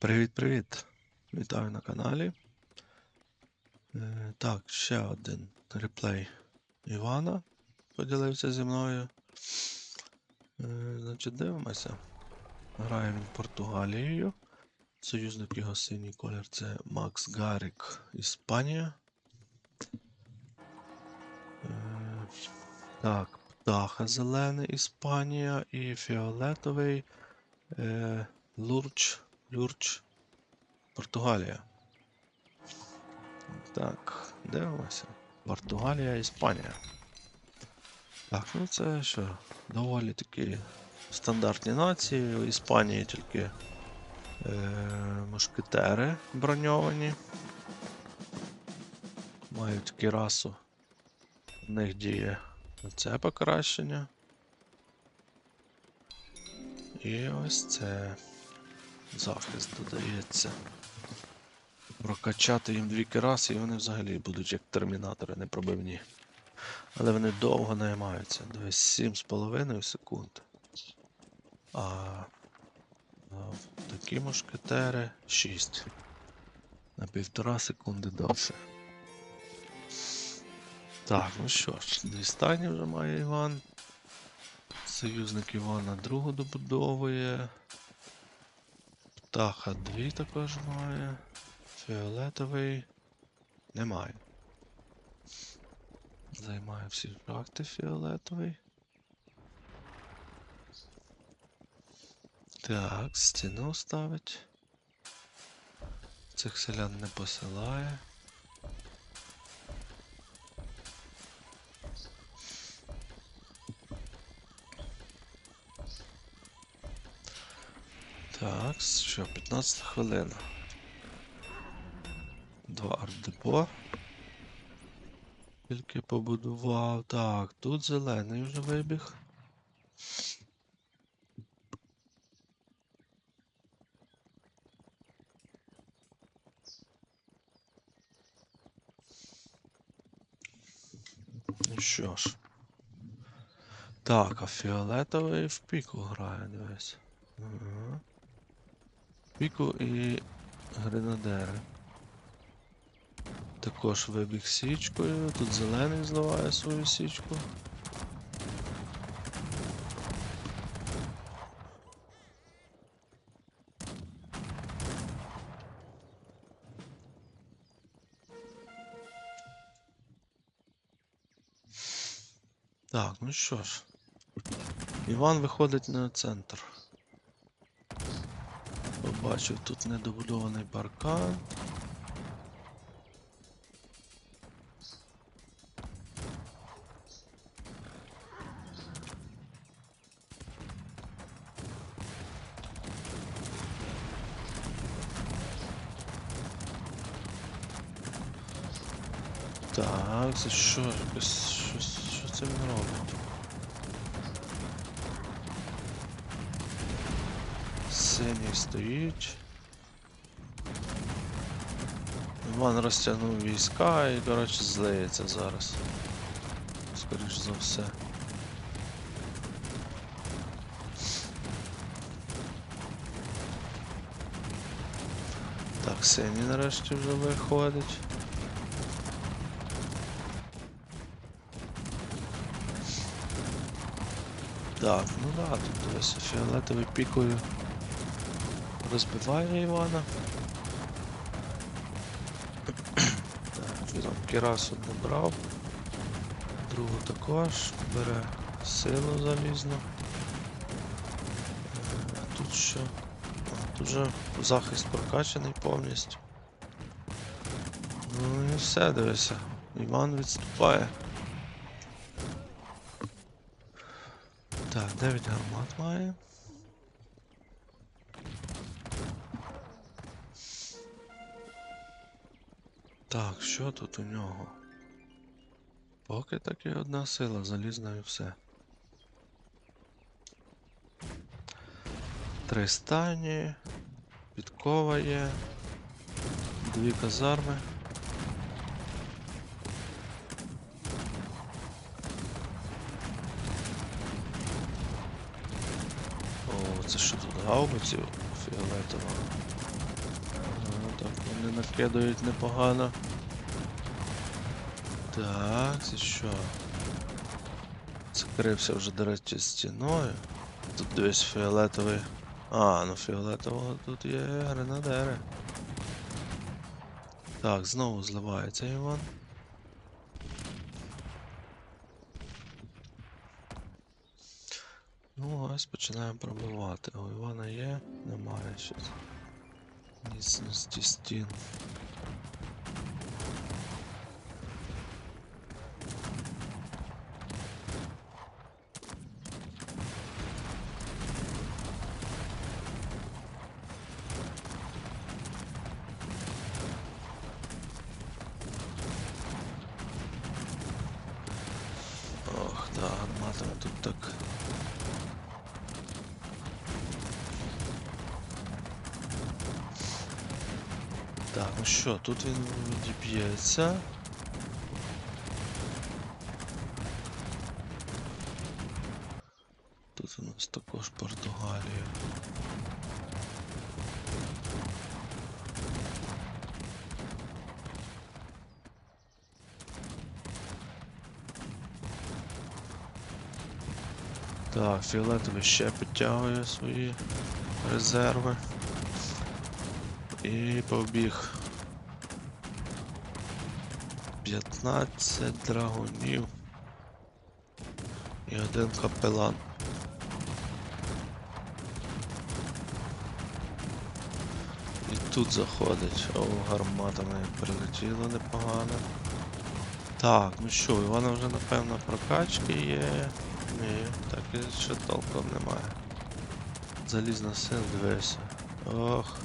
Привіт-привіт! Вітаю на каналі. Е, так, ще один реплей Івана поділився зі мною. Е, значить, дивимося. Грає він Португалією. Союзник його синій колір це Макс Гарік, Іспанія. Е, так, Птаха зелений Іспанія і фіолетовий Лурч, Люрч, Португалія. Так, дивимося. Португалія, Іспанія. Так, ну це що, доволі такі стандартні нації. У Іспанії тільки е, мушкетери броньовані. Мають кірасу. В них діє це покращення. І ось це захист додається. Прокачати їм дві кераси, і вони взагалі будуть як термінатори непробивні. Але вони довго наймаються. Дивись, 7,5 секунд. А, такі мушкетери 6. На півтора секунди довше. Так, ну що ж, дві стані вже має Іван. Союзник Івана другу добудовує. Птаха дві також має. Фіолетовий немає. Займає всі фракти фіолетовий. Так, стіну ставить. Цих селян не посилає. Так, що, 15 хвилин. Два ардепо. Тільки побудував. Так, тут зелений вже вибіг. Ну що ж. Так, а фіолетовий в піку грає, дивись. Піку і гренадери. Також вибіг січкою. Тут зелений зливає свою січку. Так, ну що ж. Іван виходить на центр. Побачив тут недобудований паркан. Так, це що? Що, що це він робить? Синій стоїть. Іван розтягнув війська і, коротше, злиється зараз. Скоріш за все. Так, синій нарешті вже виходить. Так, ну да, тут дивись, фіолетовий пікою розбиває Івана. Так, Кірасу не брав. Другу також бере силу залізну. Е, Тут що? Тут вже захист прокачаний повністю. Ну і все, дивися. Іван відступає. Так, 9 гармат має. Так, що тут у нього? Поки таки одна сила, залізна і все. Три стані, підкова є, дві казарми. О, це що тут гаубицю фіолетова? Так, вони накидають непогано. Так, це що? Закрився вже, до речі, стіною. Тут дивись фіолетовий. А, ну фіолетового тут є гренадери. Так, знову зливається Іван. Ну, ось починаємо пробивати. У Івана є? Немає щось. Міцності стін. Ох, да, гарматами тут так. Так, ну що, тут він відіб'ється. Тут у нас також Португалія. Так, фіолетовий ще підтягує свої резерви. І побіг. 15 драгунів. І один капелан. І тут заходить. О, гарматами прилетіло непогано. Так, ну що, у Івана вже напевно прокачки є. Ні, так і ще толком немає. Залізна сил, дивися. Ох.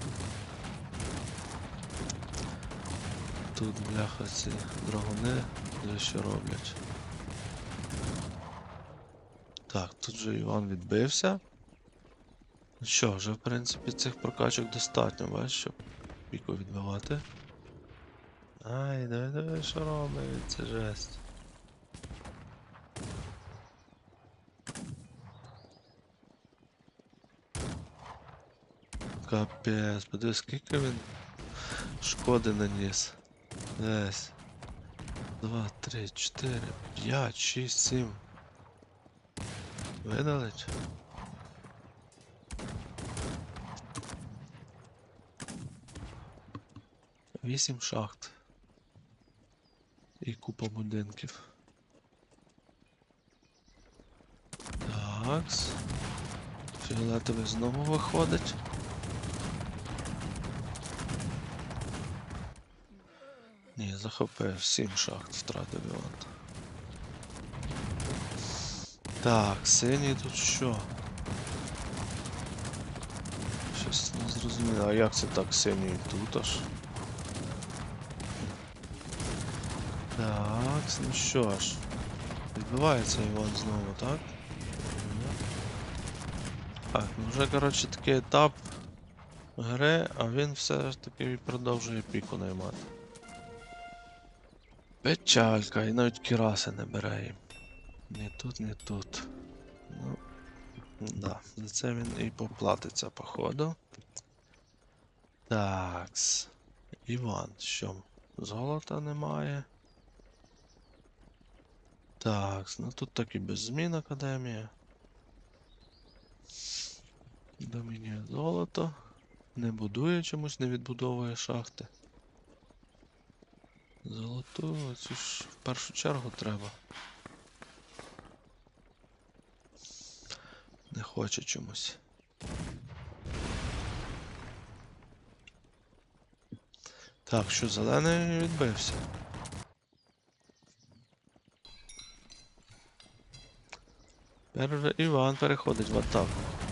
Тут бляха ці драгуни вже що роблять. Так, тут же Іван відбився. Ну що, вже в принципі цих прокачок достатньо, бачиш, щоб піку відбивати. Ай, давай, давай, що робить, це жесть. Капець, подивись, скільки він шкоди наніс. Десь. Два, три, чотири, п'ять, шість, сім. Видалить? Вісім шахт. І купа будинків. Такс. Фіолетовий знову виходить. Ні, захопив, сім шахт втратив Іван. Так, синій тут що? Щось не зрозуміло. А як це так синій тут аж? Так, ну що ж. Відбувається Іван знову, так? Так, ну вже, коротше, такий етап гри, а він все ж таки продовжує піку наймати. Печалька, і навіть кіраси не бере їм. Ні тут, ні тут. Ну, да, за це він і поплатиться, походу. Такс. Іван, що? Золота немає. Такс, ну тут так і без змін академія. Домінія золото. Не будує чомусь, не відбудовує шахти. Золоту, цю ж в першу чергу треба. Не хоче чомусь. Так, що зелений відбився. Тепер Іван переходить в атаку.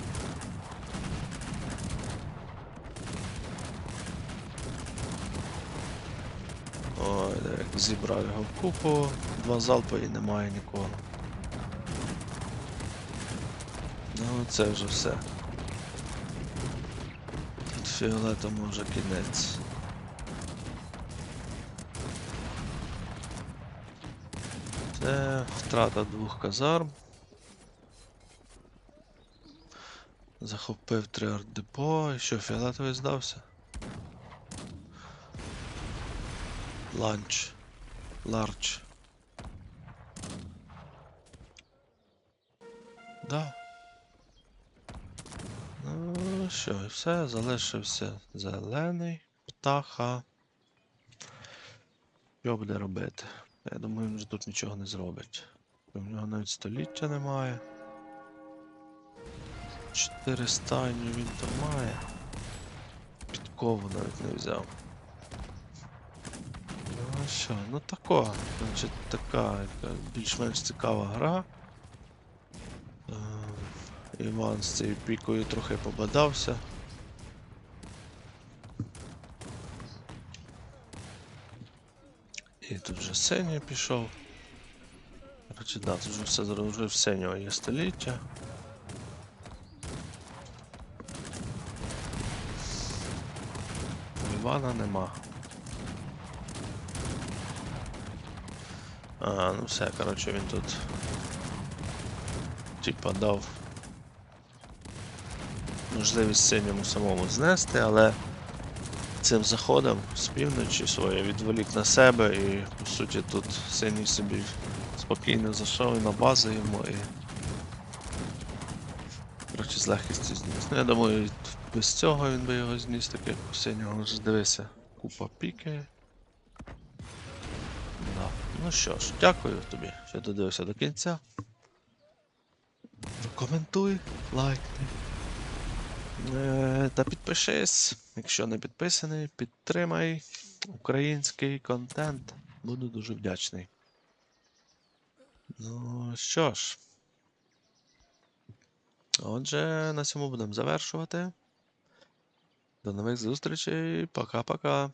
Зібрав його в купу, два залпи і немає нікого. Ну це вже все. Тут фіолетому вже кінець. Це втрата двох казарм. Захопив три артдепо, і що фіолетовий здався? Ланч. Ларч. Да. Ну що, все, залишився зелений птаха. Що буде робити? Я думаю, він вже тут нічого не зробить. У нього навіть століття немає. Чотири стайні він там має. Підкову навіть не взяв. Ну що, ну тако. Значить, така більш-менш цікава гра. Е, Іван з цією пікою трохи побадався. І тут вже синій пішов. Короче, да, тут вже все зараз вже в синього є століття. Івана нема. А, ну все, коротше, він тут типа дав можливість синьому самому знести, але цим заходом з півночі своє відволік на себе і по суті тут синій собі спокійно зайшов на базу йому і. Коротше, з легкістю зніс. Ну я думаю, без цього він би його зніс, так як у синього вже дивися. Купа піки. Ну що ж, дякую тобі, що додивився до кінця. Коментуй, лайкни. Е, Та підпишись, якщо не підписаний, підтримай український контент. Буду дуже вдячний. Ну що ж. Отже, на цьому будемо завершувати. До нових зустрічей. Пока-пока.